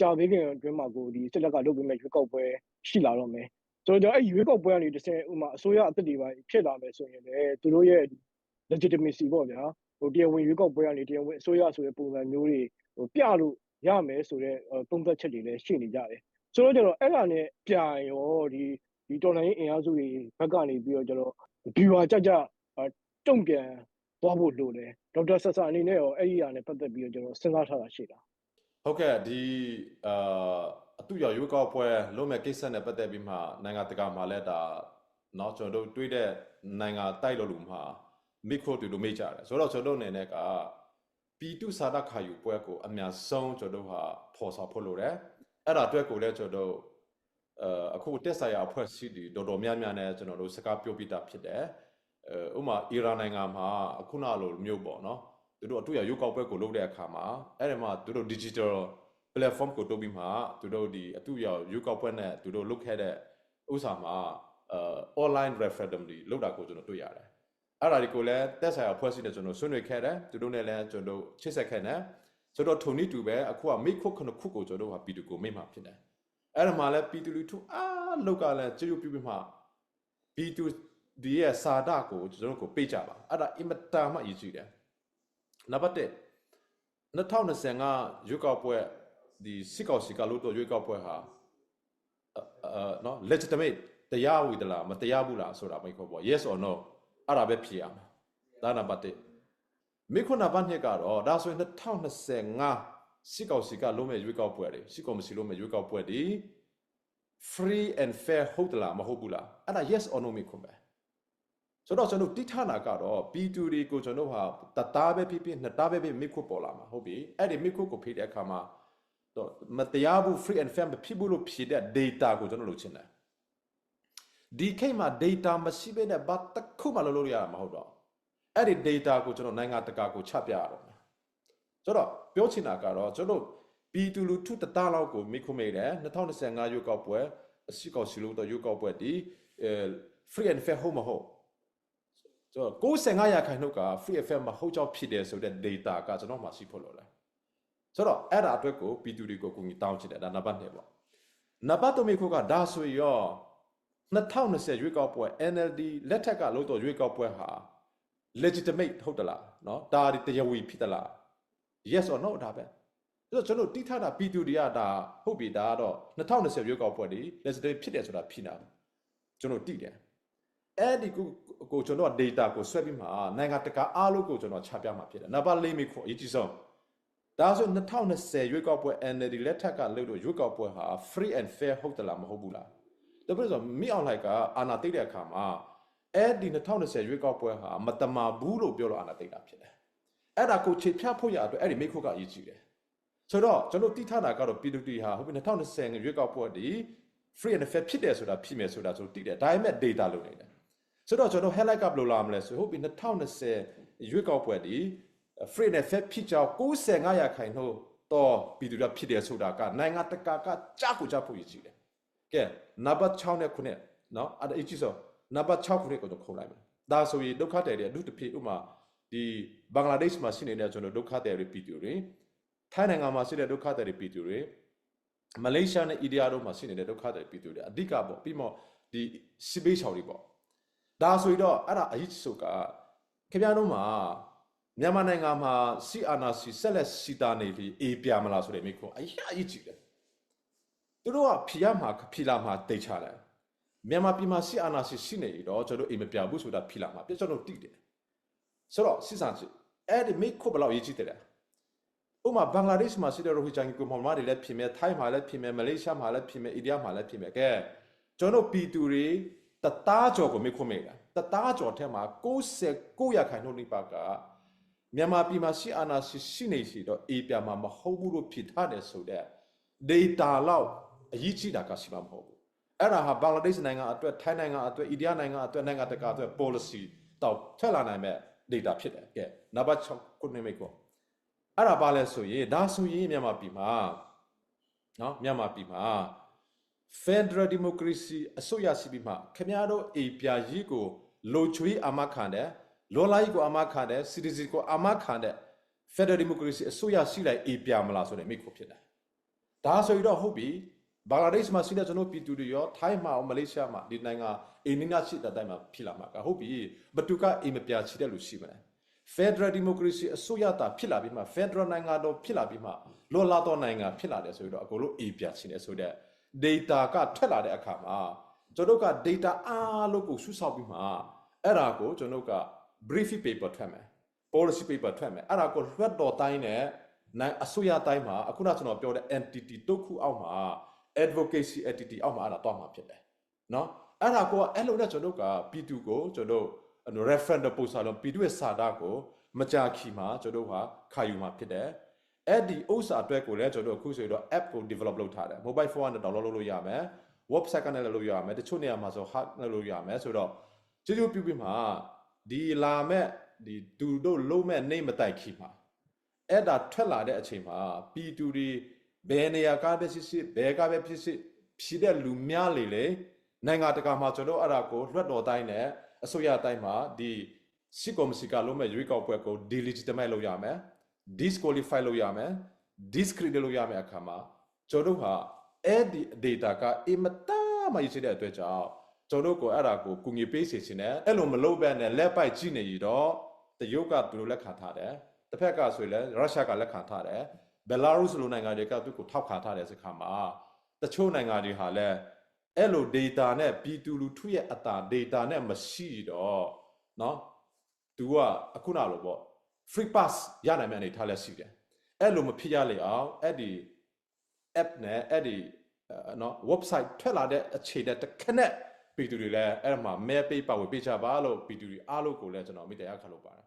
ကြာသေးခင်အတွင်းမှာကိုဒီစစ်တပ်ကလုပ်ပေးမဲ့ရွေးကောက်ပွဲရှိလာတော့မယ်ဆိုတော့ကျွန်တော်အဲ့ရွေးကောက်ပွဲကနေတစ်ဆင့်ဥမာအစိုးရအသစ်တွေပါဖြစ်လာမယ်ဆိုရင်လည်းသူတို့ရဲ့ legitimacy ပေါ့ဗျာဟိုတရားဝင်ရွေးကောက်ပွဲကနေတရားဝင်အစိုးရဆိုတဲ့ပုံစံမျိုးတွေဟိုပြလို့ရမယ်ဆိုတဲ့ပုံသက်ချက်တွေလည်းရှိနေကြတယ်ဆိုတော့ကျွန်တော်အဲ့ဒါနဲ့ပြန်ရောဒီဒီတော်လိုင်းအင်အားစုတွေဘက်ကနေပြီးတော့ကျွန်တော် viewer ကြကြတုံ့ပြန်သွားဖို့လိုတယ်ဒေါက်တာဆဆာအနေနဲ့ရောအဲ့ဒီအရာနဲ့ပတ်သက်ပြီးတော့ကျွန်တော်စဉ်းစားထားတာရှိတာ ဟုတ်ကဲ့ဒီအာအတူရရွေးကောက်ပွဲလုံးမဲ့ကိစ္စနဲ့ပတ်သက်ပြီးမှနိုင်ငံတကာမှာလည်းဒါနော်ကျွန်တော်တို့တွေ့တဲ့နိုင်ငံတိုက်လို့လူမှာမိခိုတူလိုမိကြတယ်ဆိုတော့ကျွန်တော်အနေနဲ့ကပီတုစာတခါယူပွဲကိုအများဆုံးကျွန်တော်တို့ဟာပေါ်ဆောင်ဖို့လိုတယ်အဲ့ဒါအတွက်ကိုလည်းကျွန်တော်တို့အခုတက်ဆိုင်ရာအဖွဲ့အစည်းတွေတော်တော်များများနဲ့ကျွန်တော်တို့စကားပြောပြတာဖြစ်တယ်ဥပမာအီရန်နိုင်ငံမှာအခုနလိုမျိုးပေါ့နော် သူတို့အတူရရုပ်ကောက်ပွဲကိုလုပ်တဲ့အခါမှာအဲ့ဒီမှာသူတို့ digital platform ကိုတိုးပြီးမှသူတို့ဒီအတူရရုပ်ကောက်ပွဲနဲ့သူတို့လုပ်ခဲ့တဲ့ဥစ္စာမှာအဲ online referendum တွေလုပ်တာကိုကျွန်တော်တွေ့ရတယ်အဲ့ဒါဒီကိုလည်းတက်ဆိုင်ရာအဖွဲ့အစည်းနဲ့ကျွန်တော်ဆွေးနွေးခဲ့တယ်သူတို့နဲ့လည်းကျွန်တော်ချစ်ဆက်ခဲ့တယ်ဆိုတော့ထုံနီတူပဲအခုကမိခုခုနခုကိုကျွန်တော်ဟာပီတူကိုမိမှဖြစ်တယ်အဲ့ဒါမှလည်းပီတူလူထုအားလောက်ကလည်းကြေရုပ်ပြပြမှပီတူဒီရဲ့စာဒကိုကျွန်တော်ကိုပေးကြပါအဲ့ဒါအင်မတန်မှအရေးကြီးတယ် နံပါတ်1 2025ရွေးကောက်ပွဲဒီစစ်ကောင်စီကလို့တော့ရွေးကောက်ပွဲဟာအာနော် legitimate တရားဝီသလားမတရားဘူးလားဆိုတာမိခေါ်ပေါ့ yes or no အဲ့ဒါပဲဖြေရမှာဒါနံပါတ်1မိခွန်းနံပါတ်2ကတော့ဒါဆိုရင်2025စစ်ကောင်စီကလုံးမဲ့ရွေးကောက်ပွဲတွေစစ်ကောင်စီလုံးမဲ့ရွေးကောက်ပွဲတွေ free and fair ဟုတ်သလားမဟုတ်ဘူးလားအဲ့ဒါ yes or no မိခွန်းပဲ ဆိုတော့ကျွန်တော်တိထနာကတော့ B2 တွေကိုကျွန်တော်ဟာတသားပဲဖြစ်ဖြစ်နှစ်သားပဲဖြစ်မိခွပေါ်လာမှာဟုတ်ပြီအဲ့ဒီမိခွကိုဖိတဲ့အခါမှာတော့မတရားဘူး free and fair မဖြစ်ဘူးလို့ဖြေတဲ့ data ကိုကျွန်တော်လုပ်ချင်တယ်ဒီခိတ်မှာ data မရှိဘဲနဲ့ဘာတစ်ခုမှလုပ်လို့ရမှာမဟုတ်တော့အဲ့ဒီ data ကိုကျွန်တော်နိုင်ငံတကာကိုချပြရတော့မယ်ဆိုတော့ပြောချင်တာကတော့ကျွန်တော် B2 လူထုတသားလောက်ကိုမိခွမေတယ်2025ရွေးကောက်ပွဲအစီကောက်စီလို့တော့ရွေးကောက်ပွဲဒီ free and fair ဟုတ်မဟုတ် ကျွန်တော်95ရာခိုင်နှုန်းက free FM မှာဟုတ်ကြောက်ဖြစ်တယ်ဆိုတဲ့ data ကကျွန်တော်မှရှိဖို့လိုလားဆိုတော့အဲ့ဒါအတွက်ကို P2 တွေကိုကိုကြီးတောင်းချင်တယ်ဒါနံပါတ်1ပေါ့နံပါတ်3မိခုကဒါဆိုရော2020ရွေးကောက်ပွဲ NLD လက်ထက်ကလို့တော့ရွေးကောက်ပွဲဟာ legitimate ဟုတ်တလားเนาะဒါဒီတရားဝင်ဖြစ်တလား yes or no ဒါပဲဆိုတော့ကျွန်တော်တိထတာ P2 တွေကဒါဟုတ်ပြီဒါကတော့2020ရွေးကောက်ပွဲဒီ legitimate ဖြစ်တယ်ဆိုတာဖြစ်နေတာကျွန်တော်တိတယ် အဲ့ဒီကိုကိုကျွန်တော် data ကိုဆွဲပြီးမှနိုင်ငံတကာအားလုံးကိုကျွန်တော်ချပြမှာဖြစ်တယ်နံပါတ်၄မိခုအရေးကြီးဆုံးဒါဆို2020ရွေးကောက်ပွဲ NLD လက်ထက်ကလို့ရွေးကောက်ပွဲဟာ free and fair ဟုတ်တလားမဟုတ်ဘူးလားဒါပြဆိုမိအောင်လိုက်ကအာနာတိတ်တဲ့အခါမှာအဲ့ဒီ2020ရွေးကောက်ပွဲဟာမတမာဘူးလို့ပြောလို့အာနာတိတ်တာဖြစ်တယ်အဲ့ဒါကိုခြေဖြတ်ဖို့ရအတွက်အဲ့ဒီမိခုကအရေးကြီးတယ်ဆိုတော့ကျွန်တော်တိထတာကတော့ P2T ဟာဟုတ်ပြီ2020ရွေးကောက်ပွဲဒီ free and fair ဖြစ်တယ်ဆိုတာဖြစ်မယ်ဆိုတာဆိုတိတယ်ဒါပေမဲ့ data လို့နေတယ် ဆိုတော့ကျွန်တော် highlight ကဘယ်လိုလာမလဲဆိုဟုတ်ပြီ2020ရွေးကောက်ပွဲဒီ free နဲ့ fair ဖြစ်ကြောင်း95ရာခိုင်နှုန်းတော့ပြည်သူတွေဖြစ်တယ်ဆိုတာကနိုင်ငံတကာကကြားကိုကြားဖို့ရည်ကြီးတယ်ကဲနံပါတ်6နဲ့9နော်အဲ့ဒါအကြီးဆုံးနံပါတ်6ခုနဲ့ကိုတော့ခုံလိုက်မယ်ဒါဆိုရင်ဒုက္ခတွေအတူတဖြစ်ဥမာဒီဘင်္ဂလားဒေ့ရှ်မှာရှိနေတဲ့ကျွန်တော်ဒုက္ခတွေပြည်သူတွေထိုင်းနိုင်ငံမှာရှိတဲ့ဒုက္ခတွေပြည်သူတွေမလေးရှားနဲ့အိန္ဒိယတို့မှာရှိနေတဲ့ဒုက္ခတွေပြည်သူတွေအဓိကပေါ့ပြီးမှဒီစိဘေးချောင်တွေပေါ့ ဒါဆိုရင်တော့အဲ့ဒါအရေးကြီးဆုံးကခင်ဗျားတို့မှာမြန်မာနိုင်ငံမှာစီအာနာစီဆက်လက်စီတာနေပြီးအေးပြမလားဆိုတဲ့မိခွန်းအရေးအရေးကြီးတယ်သူတို့ကဖြီရမှာဖြီလာမှာတိတ်ချတယ်မြန်မာပြည်မှာစီအာနာစီရှိနေတော့ကျွန်တော်အိမ်မပြဘူးဆိုတာဖြီလာမှာပြကျွန်တော်တိတယ်ဆိုတော့စစ်စံစီအဲ့ဒီမိခွန်းဘယ်လောက်အရေးကြီးတယ်ဥမာဘင်္ဂလားဒေ့ရှ်မှာရှိတဲ့ရိုဟီဂျာကိုမောင်မာတွေလည်းဖြစ်မယ်ထိုင်းမှာလည်းဖြစ်မယ်မလေးရှားမှာလည်းဖြစ်မယ်အိန္ဒိယမှာလည်းဖြစ်မယ်ကဲကျွန်တော်ပြည်သူတွေ တသားကျော်ကိုမိခွန်းမိတာတသားကျော်ထဲမှာ69ရာခိုင်နှုန်းနိပါကမြန်မာပြည်မှာရှိအာဏာရှိရှိနေရှိတော့အေးပြမှာမဟုတ်ဘူးလို့ဖြစ်ထားတယ်ဆိုတဲ့ data လောက်အရေးကြီးတာကရှိမှာမဟုတ်ဘူးအဲ့ဒါဟာဘင်္ဂလားဒေ့ရှ်နိုင်ငံအတွက်ထိုင်းနိုင်ငံအတွက်အိန္ဒိယနိုင်ငံအတွက်နိုင်ငံတကာအတွက် policy တောက်ထက်လာနိုင်မဲ့ data ဖြစ်တယ်ကဲနံပါတ်6ခုနှစ်မိတ်ကောအဲ့ဒါပါလဲဆိုရင်ဒါဆိုရင်မြန်မာပြည်မှာနော်မြန်မာပြည်မှာ Federal Democracy အစိုးရစီပြီးမှခင်ဗျားတို့အေပြာကြီးကိုလိုချွေးအမခံတယ်လောလိုက်ကိုအမခံတယ် citizen ကိုအမခံတယ် Federal Democracy အစိုးရရှိလိုက်အေပြာမလားဆိုတဲ့မိခုဖြစ်တယ်ဒါဆိုရင်တော့ဟုတ်ပြီဘင်္ဂလားဒေ့ရှ်မှာရှိတဲ့ကျွန်တော်ပြည်သူတွေရောထိုင်းမှာရောမလေးရှားမှာဒီနိုင်ငံအိန္ဒိယရှိတဲ့တိုင်းမှာဖြစ်လာမှာကဟုတ်ပြီဘသူကအိမ်မပြချီတဲ့လူရှိမလဲ Federal Democracy အစိုးရတာဖြစ်လာပြီးမှ Federal နိုင်ငံတော်ဖြစ်လာပြီးမှလောလာတော့နိုင်ငံဖြစ်လာတယ်ဆိုတော့အကုန်လုံးအိမ်ပြချင်တယ်ဆိုတော့ data ကထွက်လာတဲ့အခါမှာကျွန်တော်တို့က data အားလုံးကိုစုဆောက်ပြီးမှအဲ့ဒါကိုကျွန်တော်တို့က briefing paper ထွက်မယ် policy paper ထွက်မယ်အဲ့ဒါကိုလွှတ်တော်တိုင်းနဲ့နိုင်အစိုးရတိုင်းမှာအခုနကျွန်တော်ပြောတဲ့ entity တုတ်ခုအောက်မှာ advocacy entity အောက်မှာအဲ့ဒါတော့မှာဖြစ်တယ်နော်အဲ့ဒါကိုအဲ့လိုနဲ့ကျွန်တော်တို့က P2 ကိုကျွန်တော်တို့ referendum ပို့စာလုံး P2 ရဲ့စာတာကိုမကြာခီမှာကျွန်တော်တို့ဟာခါယူမှာဖြစ်တယ် အဲ့ဒီဥစ္စာအတွက်ကိုလည်းကျွန်တော်တို့အခုဆိုရင်တော့ app ကို develop လုပ်ထားတယ် mobile phone နဲ့ download လုပ်လို့ရမယ် website ကနေလည်းလုပ်ရမယ်တချို့နေရာမှာဆို hard နဲ့လုပ်ရမယ်ဆိုတော့ကျေးဇူးပြုပြီးမှဒီလာမဲ့ဒီသူတို့လုံးမဲ့နေမတိုက်ခီမှာအဲ့ဒါထွက်လာတဲ့အချိန်မှာပြည်သူတွေဘယ်နေရာကပဲဖြစ်ဖြစ်ဘယ်ကပဲဖြစ်ဖြစ်ဖြည့်တဲ့လူများလေလေနိုင်ငံတကာမှာကျွန်တော်အဲ့ဒါကိုလွှတ်တော်တိုင်းနဲ့အစိုးရတိုင်းမှာဒီစစ်ကော်မစီကလုံးမဲ့ရွေးကောက်ပွဲကို delegitimize လုပ်ရမယ် disqualify လုပ်ရမယ် discredit လုပ်ရမယ်အခါမှာကျွန်တော်တို့ဟာအဲ့ဒီ data ကအင်မတန်မှရရှိတဲ့အတွက်ကြောင့်ကျွန်တော်တို့ကိုအဲ့ဒါကိုကူညီပေးစီခြင်းနဲ့အဲ့လိုမလုပ်ဘဲနဲ့လက်ပိုက်ကြည့်နေရတော့တရုတ်ကသူတို့လက်ခံထားတယ်တစ်ဖက်ကဆိုရင်လည်းရုရှားကလက်ခံထားတယ်ဘယ်လာရုစ်လိုနိုင်ငံတွေကသူကိုထောက်ခံထားတဲ့စခါမှာတချို့နိုင်ငံတွေဟာလည်းအဲ့လို data နဲ့ပြည်သူလူထုရဲ့အတာ data နဲ့မရှိတော့เนาะ तू ကအခုနလိုပေါ့ free pass ရနိုင်မယ့်အနေထားလည်းရှိတယ်အဲ့လိုမဖြစ်ရလေအောင်အဲ့ဒီ app နဲ့အဲ့ဒီအဲနော် website ထွက်လာတဲ့အခြေတဲ့တစ်ခနဲ့ပြည်သူတွေလည်းအဲ့မှာ mail ပေးပါဝေပေးချပါလို့ပြည်သူတွေအားလုံးကိုလည်းကျွန်တော်မိတရားခံလုပ်ပါတယ်